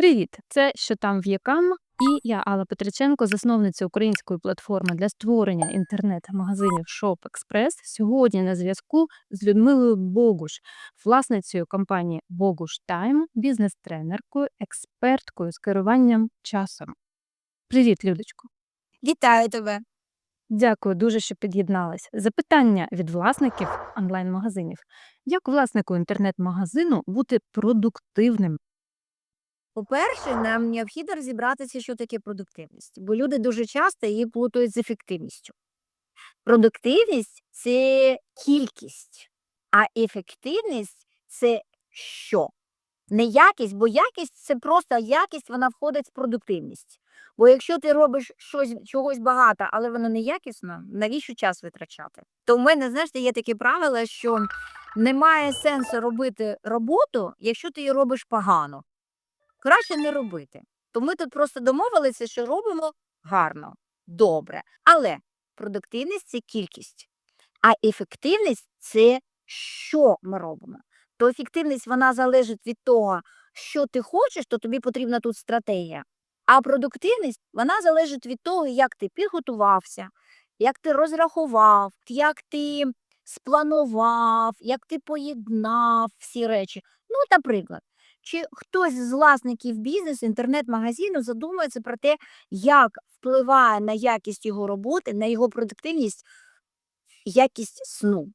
Привіт! Це що там в'єкам, і я Алла Петриченко, засновниця української платформи для створення інтернет-магазинів Shop Express. Сьогодні на зв'язку з Людмилою Богуш, власницею компанії Богуш Тайм, бізнес-тренеркою, експерткою з керуванням часом. Привіт, Людочко! Вітаю тебе. Дякую дуже, що під'єдналась. Запитання від власників онлайн-магазинів. Як власнику інтернет-магазину бути продуктивним? По-перше, нам необхідно розібратися, що таке продуктивність, бо люди дуже часто її плутають з ефективністю. Продуктивність це кількість, а ефективність це що? Не якість, бо якість це просто якість, вона входить в продуктивність. Бо якщо ти робиш щось чогось багато, але воно не якісно, навіщо час витрачати? То в мене, знаєш, є таке правило, що немає сенсу робити роботу, якщо ти її робиш погано. Краще не робити. То ми тут просто домовилися, що робимо гарно, добре. Але продуктивність це кількість, а ефективність це що ми робимо. То ефективність вона залежить від того, що ти хочеш, то тобі потрібна тут стратегія. А продуктивність вона залежить від того, як ти підготувався, як ти розрахував, як ти спланував, як ти поєднав всі речі. Ну, наприклад, чи хтось з власників бізнесу, інтернет-магазину задумується про те, як впливає на якість його роботи, на його продуктивність, якість сну.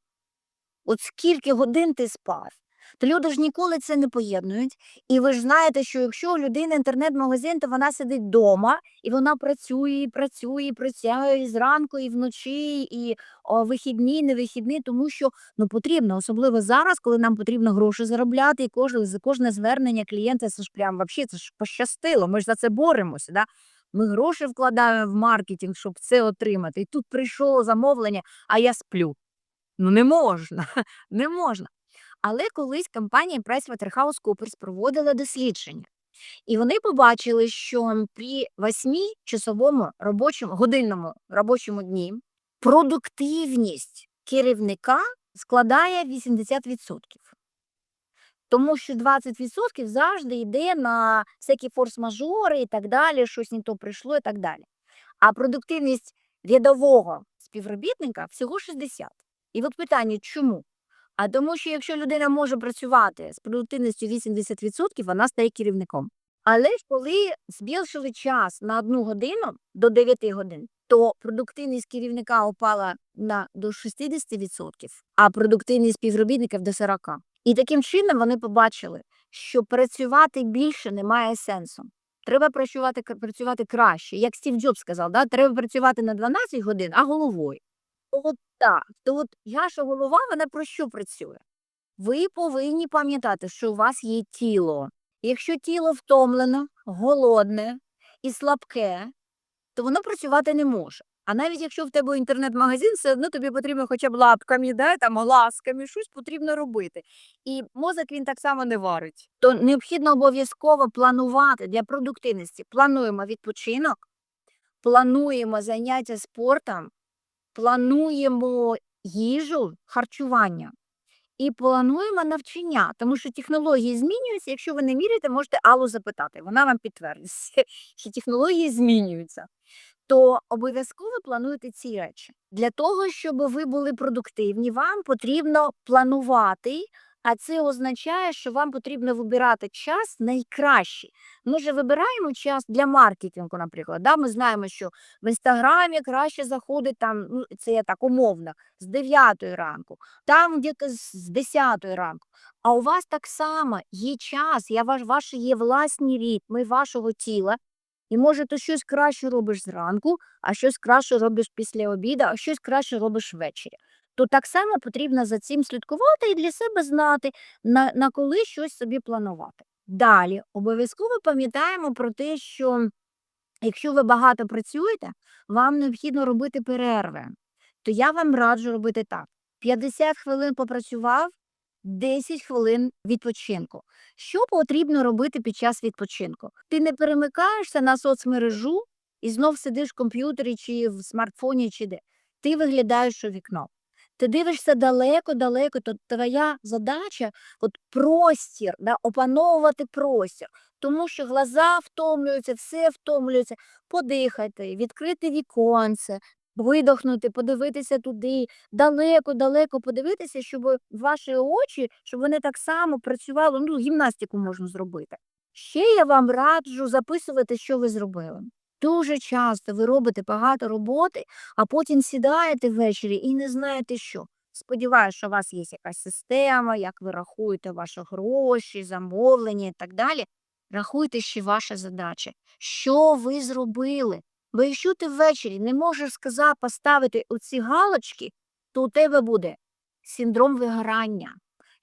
От скільки годин ти спав? То люди ж ніколи це не поєднують. І ви ж знаєте, що якщо у людини інтернет-магазин, то вона сидить вдома і вона працює, і працює, і працює і зранку, і вночі, і о, вихідні, не вихідні, тому що ну потрібно, особливо зараз, коли нам потрібно гроші заробляти, і кожне, за кожне звернення клієнта це ж прям вообще це ж пощастило. Ми ж за це боремося. Да? Ми гроші вкладаємо в маркетинг, щоб це отримати. І тут прийшло замовлення, а я сплю. Ну не можна, не можна. Але колись компанія PricewaterhouseCoopers проводила дослідження, і вони побачили, що при 8-часовому робочому годинному робочому дні продуктивність керівника складає 80%. Тому що 20% завжди йде на всякі форс-мажори і так далі, щось не то прийшло і так далі. А продуктивність рядового співробітника всього 60%. І от питання, чому? А тому, що якщо людина може працювати з продуктивністю 80%, вона стає керівником. Але ж коли збільшили час на одну годину до 9 годин, то продуктивність керівника упала на до 60%, а продуктивність співробітників до 40%. І таким чином вони побачили, що працювати більше немає сенсу. Треба працювати, працювати краще. Як Стів Джобс сказав, да? треба працювати на 12 годин, а головою. От так. То от ваша голова, вона про що працює? Ви повинні пам'ятати, що у вас є тіло. Якщо тіло втомлене, голодне і слабке, то воно працювати не може. А навіть якщо в тебе інтернет-магазин, все одно тобі потрібно хоча б лапками, да, там, глазками, щось потрібно робити. І мозок він так само не варить. То необхідно обов'язково планувати для продуктивності. Плануємо відпочинок, плануємо заняття спортом, плануємо їжу, харчування і плануємо навчання, тому що технології змінюються. Якщо ви не міряєте, можете Аллу запитати, вона вам підтвердить, що технології змінюються. То обов'язково плануйте ці речі. Для того, щоб ви були продуктивні, вам потрібно планувати, а це означає, що вам потрібно вибирати час найкращий. Ми ж вибираємо час для маркетингу, наприклад. Да? Ми знаємо, що в інстаграмі краще заходить там, ну це я так умовно, з 9 ранку, там десь з 10 ранку. А у вас так само є час, я ваш, ваші є власні ритми вашого тіла. І може ти щось краще робиш зранку, а щось краще робиш після обіду, а щось краще робиш ввечері. То так само потрібно за цим слідкувати і для себе знати, на, на коли щось собі планувати. Далі обов'язково пам'ятаємо про те, що якщо ви багато працюєте, вам необхідно робити перерви. То я вам раджу робити так: 50 хвилин попрацював, 10 хвилин відпочинку. Що потрібно робити під час відпочинку? Ти не перемикаєшся на соцмережу і знов сидиш в комп'ютері чи в смартфоні, чи де. Ти виглядаєш у вікно. Ти дивишся далеко-далеко, то твоя задача от простір, да, опановувати простір. Тому що глаза втомлюються, все втомлюється. Подихати, відкрити віконце, видохнути, подивитися туди, далеко-далеко подивитися, щоб ваші очі, щоб вони так само працювали. Ну, гімнастику можна зробити. Ще я вам раджу записувати, що ви зробили. Дуже часто ви робите багато роботи, а потім сідаєте ввечері і не знаєте що. Сподіваюся, що у вас є якась система, як ви рахуєте ваші гроші, замовлення і так далі. Рахуйте ще ваші задачі. Що ви зробили? Бо якщо ти ввечері не можеш сказати поставити оці галочки, то у тебе буде синдром вигорання.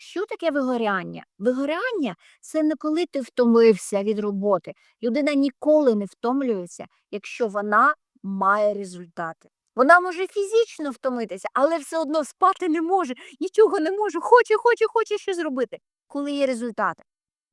Що таке вигоряння? Вигоряння це не коли ти втомився від роботи. Людина ніколи не втомлюється, якщо вона має результати. Вона може фізично втомитися, але все одно спати не може, нічого не може, хоче, хоче, хоче щось зробити, коли є результати.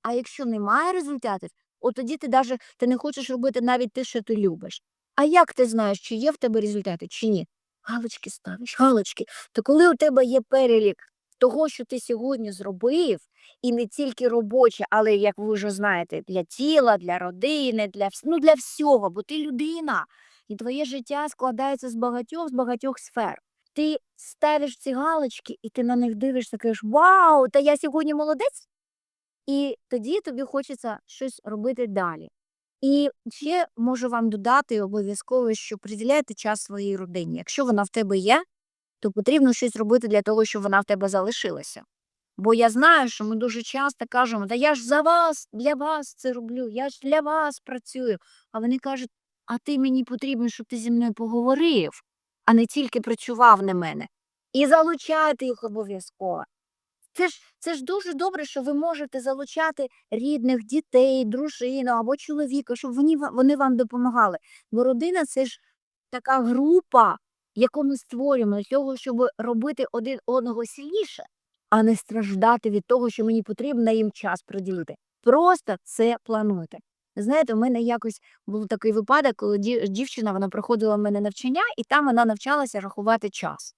А якщо немає результатів, от тоді ти даже ти не хочеш робити навіть те, що ти любиш. А як ти знаєш, чи є в тебе результати, чи ні? Галочки ставиш, галочки. То коли у тебе є перелік того, що ти сьогодні зробив, і не тільки робоче, але як ви вже знаєте, для тіла, для родини, для ну, для всього, бо ти людина, і твоє життя складається з багатьох з багатьох сфер. Ти ставиш ці галочки, і ти на них дивишся, кажеш, вау, та я сьогодні молодець. І тоді тобі хочеться щось робити далі. І ще можу вам додати обов'язково, що приділяйте час своїй родині. Якщо вона в тебе є, то потрібно щось робити для того, щоб вона в тебе залишилася. Бо я знаю, що ми дуже часто кажемо, та я ж за вас, для вас це роблю, я ж для вас працюю. А вони кажуть, а ти мені потрібен, щоб ти зі мною поговорив, а не тільки працював на мене. І залучайте їх обов'язково. Це ж, це ж дуже добре, що ви можете залучати рідних, дітей, дружину або чоловіка, щоб вони, вони вам допомагали. Бо родина це ж така група, яку ми створюємо для того, щоб робити один одного сильніше, а не страждати від того, що мені потрібно їм час приділити. Просто це плануйте. Знаєте, у мене якось був такий випадок, коли дівчина вона проходила в мене навчання, і там вона навчалася рахувати час.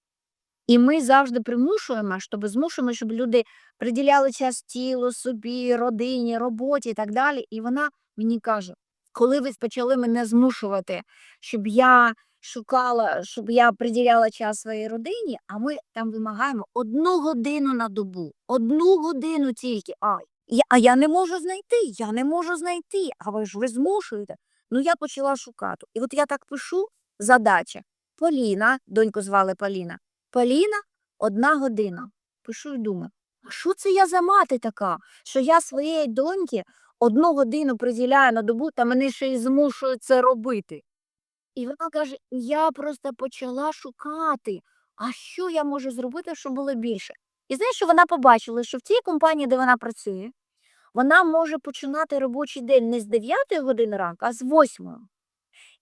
І ми завжди примушуємо, щоб змушуємо, щоб люди приділяли час тілу, собі, родині, роботі і так далі. І вона мені каже: коли ви почали мене змушувати, щоб я шукала, щоб я приділяла час своїй родині, а ми там вимагаємо одну годину на добу, одну годину тільки. А я, а я не можу знайти, я не можу знайти. А ви ж ви змушуєте. Ну я почала шукати. І от я так пишу задача. Поліна, доньку звали Поліна. Поліна одна година. Пишу і думаю, а що це я за мати така, що я своєї доньки одну годину приділяю на добу, та мене ще й змушують це робити. І вона каже: я просто почала шукати, а що я можу зробити, щоб було більше. І знаєш, що вона побачила, що в тій компанії, де вона працює, вона може починати робочий день не з 9 години ранку, а з 8.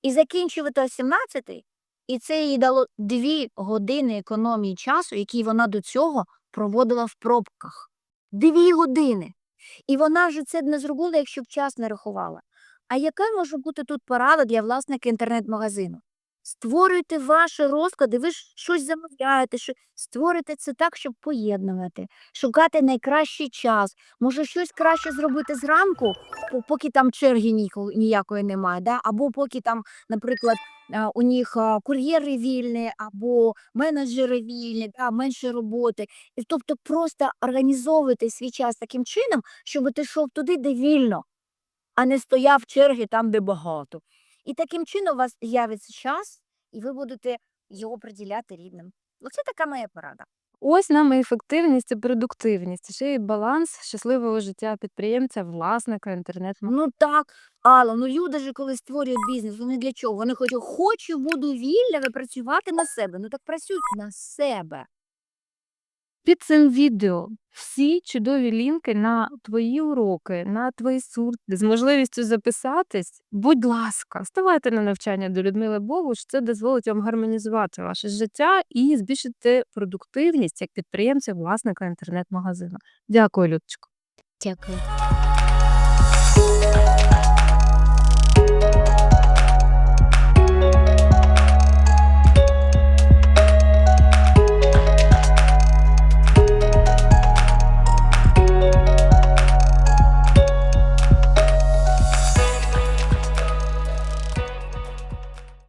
І закінчувати о 17 і це їй дало дві години економії часу, які вона до цього проводила в пробках. Дві години. І вже ж це не зробила, якщо б час не рахувала. А яка може бути тут порада для власника інтернет-магазину? Створюйте ваші розклади, ви ж щось замовляєте, що створюйте це так, щоб поєднувати, шукати найкращий час. Може, щось краще зробити зранку, поки там черги ніякої немає, да? або поки там, наприклад, у них кур'єри вільні або менеджери вільні, да, менше роботи. І тобто просто організовуйте свій час таким чином, щоб ти йшов туди, де вільно, а не стояв в черги там, де багато. І таким чином у вас з'явиться час, і ви будете його приділяти рідним. Оце така моя порада. Ось нам і ефективність і продуктивність, ще й баланс щасливого життя підприємця, власника інтернет Ну так, Алла, ну люди ж коли створюють бізнес, вони для чого? Вони хочуть, хочу, буду вільна працювати на себе. Ну так працюють на себе. Під цим відео всі чудові лінки на твої уроки, на твої сурти з можливістю записатись. Будь ласка, ставайте на навчання до Людмили Богуш. Це дозволить вам гармонізувати ваше життя і збільшити продуктивність як підприємця, власника інтернет-магазину. Дякую, Людочко. Дякую.